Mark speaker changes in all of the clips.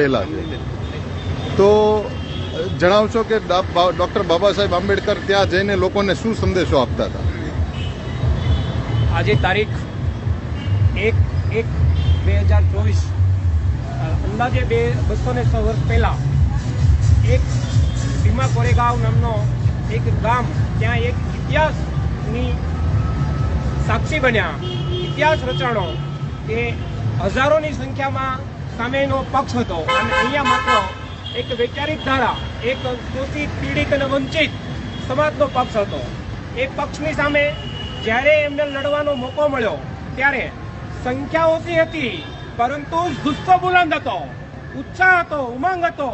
Speaker 1: થયેલા છે. તો જણાવશો કે ડૉક્ટર બાબા સાહેબ આંબેડકર ત્યાં જઈને લોકોને શું સંદેશો આપતા હતા?
Speaker 2: આજે તારીખ એક એક બે હજાર ચોવીસ અંદાજે બે, બસો ને સો વર્ષ પહેલાં, એક ભીમા કોરેગાંવ નામનો એક ગામ, ત્યાં એક ઇતિહાસની સાક્ષી બન્યા. ઇતિહાસ રચાણો કે હજારોની સંખ્યામાં સામેનો પક્ષ હતો. અને અહીંયા માત્ર એક વૈચારિક ધારા, એક શોષિત પીડિત અને વંચિત સમાજનો પક્ષ હતો. એ પક્ષની સામે જ્યારે એમને લડવાનો મોકો મળ્યો, ત્યારે સંખ્યા ઓછી હતી, પરંતુ ગુસ્સો બુલંદ હતો, ઉત્સાહ હતો, ઉમંગ હતો.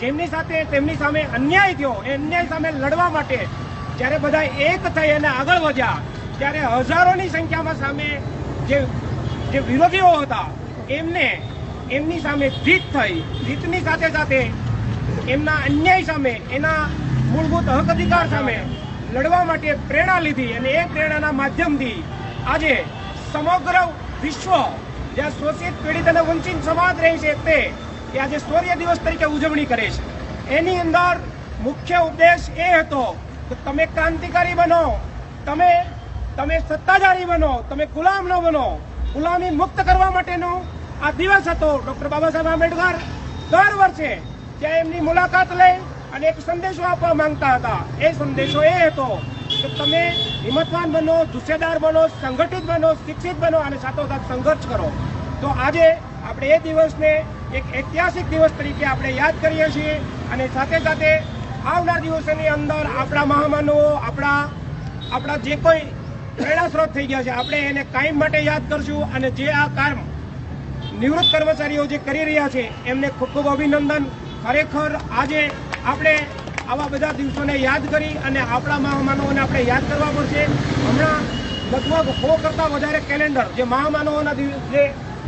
Speaker 2: જેમની સાથે, તેમની સામે અન્યાય થયો. એ અન્યાય સામે લડવા માટે જ્યારે બધા એક થઈ અને આગળ વધ્યા, ત્યારે હજારોની સંખ્યામાં સામે જે જે વિરોધીઓ હતા, એમને એમની સામે જીત થઈ. જીતની સાથે સાથે એમના અન્યાય સામે, એના મૂળભૂત હક અધિકાર સામે લડવા માટે પ્રેરણા લીધી અને એ પ્રેરણાના માધ્યમથી આજે સમગ્ર વિશ્વ જ્યાં શોષિત, પીડિત અને વંચિત સમાજ રહે છે તે આજે શૌર્ય દિવસ તરીકે ઉજવણી કરે છે. એની અંદર મુખ્ય ઉદ્દેશ એ હતો કે તમે ક્રાંતિકારી બનો, તમે તમે સત્તાધારી બનો, તમે ગુલામ ન બનો. ગુલામી મુક્ત કરવા માટેનો આ દિવસ હતો. ડોક્ટર બાબા સાહેબ આંબેડકર દર વર્ષે ત્યાં એમની મુલાકાત લઈ અને એક સંદેશો આપવા માંગતા હતા. એ સંદેશો એ હતો કે તમે હિંમતવાન બનો, જુસ્સેદાર બનો, સંગઠિત બનો, શિક્ષિત બનો અને સાથોસાથ સંઘર્ષ કરો. તો આજે આપણે એ દિવસને એક ઐતિહાસિક દિવસ તરીકે આપણે યાદ કરીએ છીએ અને સાથે સાથે આવનાર દિવસોની અંદર આપણા મહામાનવો, આપણા આપણા જે કોઈ પ્રેરણા સ્ત્રોત થઈ ગયા છે, આપણે એને કાયમ માટે યાદ કરશું અને જે આ કામ નિવૃત્ત કર્મચારીઓ જે કરી રહ્યા છે, એમને ખૂબ ખૂબ અભિનંદન. ખરેખર આજે આપણે આવા બધા દિવસોને યાદ કરી અને આપણા મહામાનવોને આપણે યાદ કરવા પડશે. હમણાં લગભગ સો કરતાં વધારે કેલેન્ડર જે મહામાનવોના જે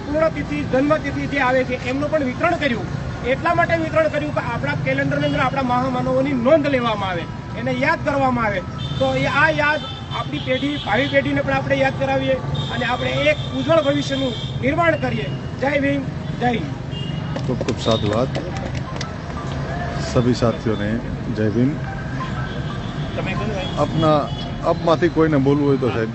Speaker 2: પૂર્ણતિથિ, જન્મતિથિ જે આવે છે, એમનું પણ વિતરણ કર્યું. એટલા માટે વિતરણ કર્યું કે આપણા કેલેન્ડરની અંદર આપણા મહામાનવોની નોંધ લેવામાં આવે, એને યાદ કરવામાં આવે. તો એ આ યાદ આપણી પેઢી ભાવિ પેઢીને પણ આપણે યાદ કરાવીએ અને આપણે એક ઉજ્જવળ ભવિષ્યનું નિર્માણ કરીએ. જય ભીમ જય હિન્દ.
Speaker 1: ખૂબ ખૂબ સાધુવાદ સભી સાથીઓને જય ભીમ. આપના આપમાંથી કોઈને બોલવું હોય તો સાહેબ.